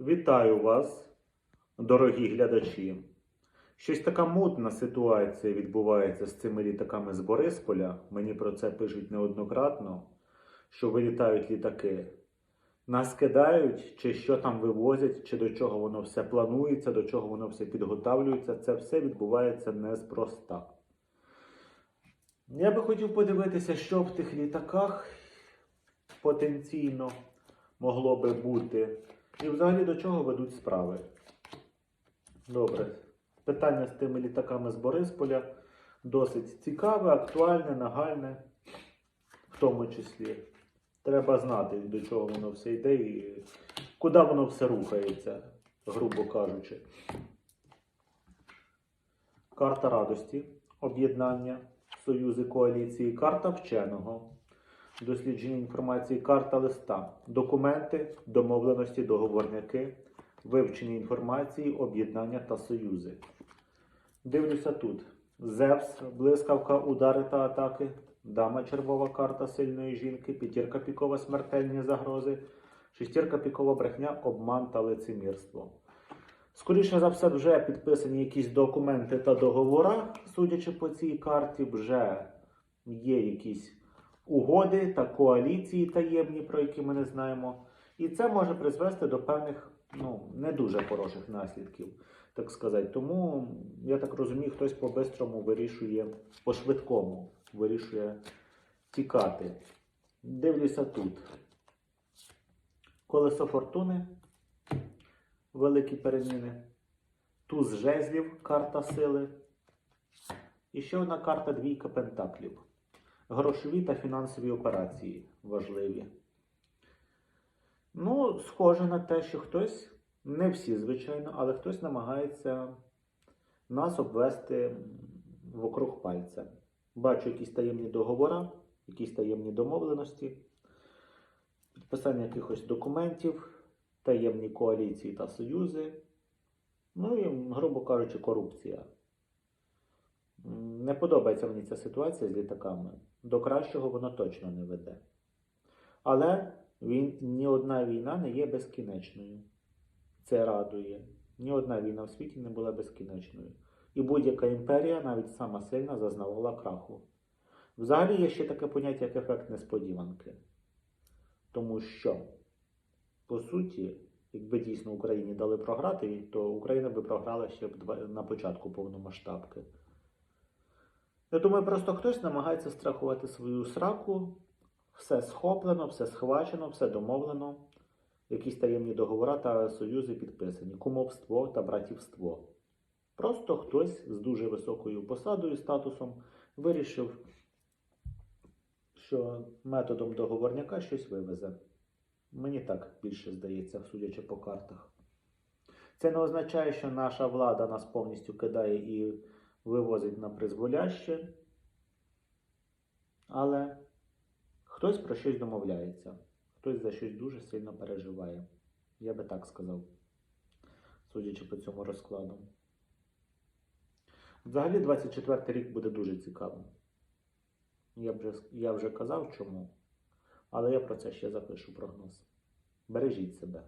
Вітаю вас, дорогі глядачі. Щось така мутна ситуація відбувається з цими літаками з Борисполя. Мені про це пишуть неоднократно, що вилітають літаки. Нас кидають, чи що там вивозять, чи до чого воно все планується, до чого воно все підготавлюється. Це все відбувається неспроста. Я би хотів подивитися, що в тих літаках потенційно могло би бути. І взагалі до чого ведуть справи. Добре. Питання з тими літаками з Борисполя досить цікаве, актуальне, нагальне, в тому числі. Треба знати, до чого воно все йде і куди воно все рухається, грубо кажучи. Карта радості, об'єднання, союзи коаліції, карта вченого, дослідження інформації, карта листа, документи, домовленості, договорняки, вивчення інформації, об'єднання та союзи. Дивлюся тут. Зевс, блискавка, удари та атаки, дама червова карта сильної жінки, п'ятірка пікова смертельні загрози, шестірка пікова брехня, обман та лицемірство. Скоріше за все, вже підписані якісь документи та договори, судячи по цій карті, вже є якісь угоди та коаліції таємні, про які ми не знаємо. І це може призвести до певних ну, не дуже хороших наслідків, так сказати. Тому, я так розумію, хтось по-бистрому вирішує, по-швидкому вирішує тікати. Дивлюся тут. Колесо фортуни, великі переміни. Туз жезлів, карта сили. І ще одна карта двійка пентаклів. Грошові та фінансові операції важливі. Ну, схоже на те, що хтось, не всі, звичайно, але хтось намагається нас обвести вокруг пальця. Бачу якісь таємні договори, якісь таємні домовленості, підписання якихось документів, таємні коаліції та союзи. Ну і, грубо кажучи, корупція. Не подобається мені ця ситуація з літаками. До кращого воно точно не веде. Але він, ні одна війна не є безкінечною. Це радує. Ні одна війна в світі не була безкінечною. І будь-яка імперія, навіть сама сильна, зазнавала краху. Взагалі є ще таке поняття, як ефект несподіванки. Тому що, по суті, якби дійсно Україні дали програти, то Україна би програла ще б на початку повномасштабки. Я думаю, просто хтось намагається страхувати свою сраку, все схоплено, все схвачено, все домовлено, якісь таємні договори та союзи підписані, кумовство та братівство. Просто хтось з дуже високою посадою, статусом вирішив, що методом договорняка щось вивезе. Мені так більше здається, судячи по картах. Це не означає, що наша влада нас повністю кидає і вивозить на призволяще, але хтось про щось домовляється, хтось за щось дуже сильно переживає. Я би так сказав, судячи по цьому розкладу. Взагалі, 24 рік буде дуже цікавим. Я, вже, я вже казав чому, але я про це ще запишу прогноз. Бережіть себе.